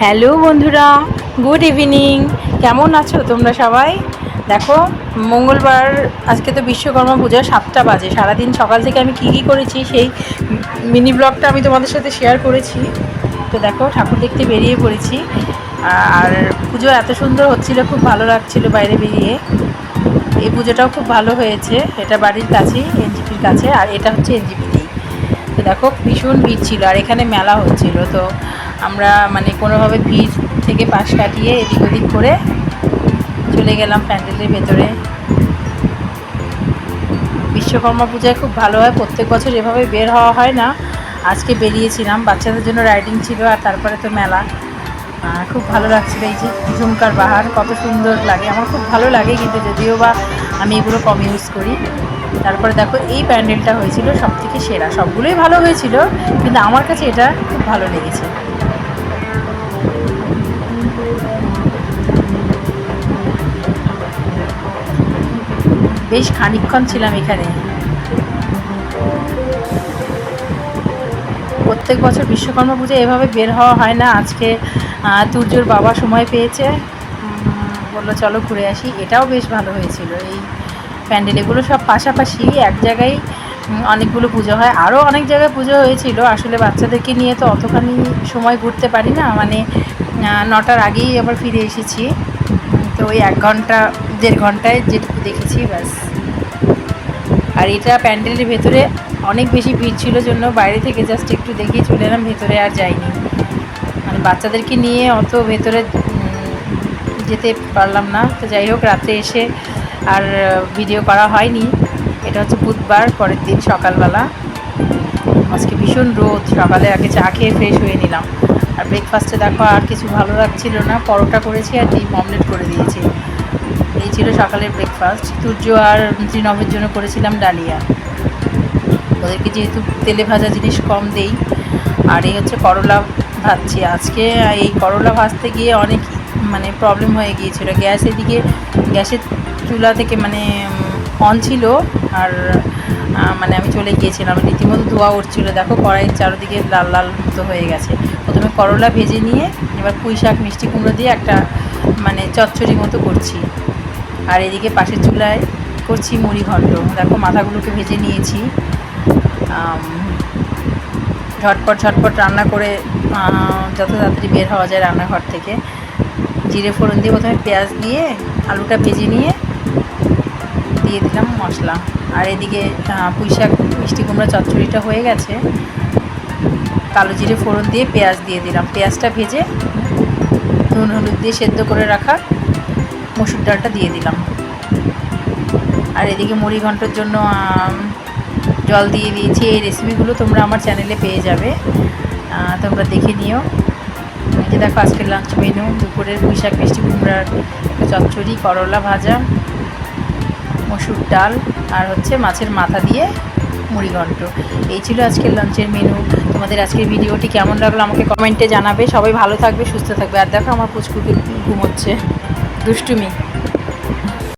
Hello বন্ধুরা, good evening. কেমন আছো তোমরা সবাই? দেখো, মঙ্গলবার, আজকে তো বিশ্বকর্মা পূজা সাতটা বাজে। সারাদিন সকাল থেকে আমি কী কী করেছি, সেই মিনি ব্লগটা আমি তোমাদের সাথে শেয়ার করেছি। তো দেখো, ঠাকুর দেখতে বেরিয়ে পড়েছি। আর পুজো এত সুন্দর হচ্ছিল, খুব ভালো লাগছিল বাইরে বেরিয়ে। এই পুজোটাও খুব ভালো হয়েছে। এটা বাড়ির কাছেই, এনজিপির কাছে, আর এটা হচ্ছে এনজিপিতেই তো দেখো, ভীষণ ভিড় ছিল, আর এখানে মেলা হচ্ছিল। তো আমরা মানে কোনোভাবে ভিড় থেকে পাশ কাটিয়ে এদিক ওদিক করে চলে গেলাম প্যান্ডেলের ভেতরে। বিশ্বকর্মা পূজায় খুব ভালো হয়, প্রত্যেক বছর এভাবে বের হওয়া হয় না। আজকে বেরিয়েছিলাম, বাচ্চাদের জন্য রাইডিং ছিল আর তারপরে তো মেলা। খুব ভালো লাগছিল এই যে ঝুমকার বাহার, কত সুন্দর লাগে। আমার খুব ভালো লাগে কিন্তু যদিও বা আমি এগুলো কম ইউজ করি। তারপরে দেখো এই প্যান্ডেলটা হয়েছিল সব থেকে সেরা। সবগুলোই ভালো হয়েছিল, কিন্তু আমার কাছে এটা খুব ভালো লেগেছে। বেশ খানিকক্ষণ ছিলাম এখানে। প্রত্যেক বছর বিশ্বকর্মা পুজো এভাবে বের হওয়া হয় না। আজকে তুর্যর বাবা সময় পেয়েছে। বলল, চলো ঘুরে আসি। এটাও বেশ ভালো হয়েছিল। এই প্যান্ডেল এগুলো সব পাশাপাশি এক জায়গায় অনেকগুলো পুজো হয়। আরও অনেক জায়গায় পুজো হয়েছিল। আসলে বাচ্চাদেরকে নিয়ে তো অতখানি সময় ঘুরতে পারি না। মানে নটার আগেই আবার ফিরে এসেছি। তো ওই এক ঘণ্টা দেড় ঘন্টায় যেটুকু দেখেছি, ব্যাস। আর এটা প্যান্ডেলের ভেতরে অনেক বেশি ভিড় ছিল জন্য বাইরে থেকে জাস্ট একটু দেখেই চলে এলাম, ভেতরে আর যাইনি। মানে বাচ্চাদেরকে নিয়ে অত ভেতরে যেতে পারলাম না। তো যাই হোক, রাতে এসে আর ভিডিও করা হয়নি। এটা হচ্ছে বুধবার, পরের দিন সকালবেলা। আজকে ভীষণ রোদ, সকালে আগে চা খেয়ে ফ্রেশ হয়ে নিলাম। আর ব্রেকফাস্টে দেখো আর কিছু ভালো লাগছিল না। পরোটা করেছি আর ডিম অমলেট করে দিয়েছি। এই ছিল সকালের ব্রেকফাস্ট সূর্য আর ত্রিনবের জন্য করেছিলাম ডালিয়া। ওদেরকে যেহেতু তেলে ভাজা জিনিস কম দেই, আর এই হচ্ছে করলা ভাজছি। আজকে এই করলা ভাজতে গিয়ে অনেক মানে প্রবলেম হয়ে গিয়েছিল। গ্যাস এদিকে, গ্যাসের চুলা থেকে মানে অন ছিল, আর মানে আমি চলে গিয়েছিলাম। রীতিমতো ধোয়া উঠছিল। দেখো কড়াইয়ের চারদিকে লাল লাল মতো হয়ে গেছে। প্রথমে করলা ভেজে নিয়ে, এবার পুঁই শাক মিষ্টি কুমড়ো দিয়ে একটা মানে চচ্চড়ি মতো করছি। আর এদিকে পাশের চুলায় করছি মুড়ি ঘন্ট দেখো মাথাগুলোকে ভেজে নিয়েছি। ঝটপট ঝটপট রান্না করে যত তাড়াতাড়ি বের হওয়া যায় রান্নাঘর থেকে। জিরে ফোড়ন দিয়ে প্রথমে পেঁয়াজ দিয়ে আলুটা ভেজে নিয়ে দিয়ে দিলাম মশলা। আর এদিকে পুঁই শাক মিষ্টি কুমড়া চচ্চড়িটা হয়ে গেছে। কালো জিরে ফোড়ন দিয়ে পেঁয়াজ দিয়ে দিলাম। পেঁয়াজটা ভেজে নুন, হলুদ দিয়ে সেদ্ধ করে রাখা মসুর ডালটা দিয়ে দিলাম। আর এদিকে মুড়ি ঘণ্টার জন্য জল দিয়ে দিয়েছি। এই রেসিপিগুলো তোমরা আমার চ্যানেলে পেয়ে যাবে। তোমরা দেখে নিও। যে দেখো, আজকের লাঞ্চ মেনু দুপুরের পুঁই শাক মিষ্টি কুমড়ার চচ্চড়ি, করলা ভাজা, মসুর ডাল, আর হচ্ছে মাছের মাথা দিয়ে মুড়ি ঘন্ট। এই ছিল আজকের লাঞ্চের মেনু তোমাদের আজকের ভিডিওটি কেমন লাগল আমাকে কমেন্টে জানাবে। সবাই ভালো থাকবে, সুস্থ থাকবে। আর দেখো, আমার পুচকুকে ঘুমোচ্ছে। দুষ্টুমি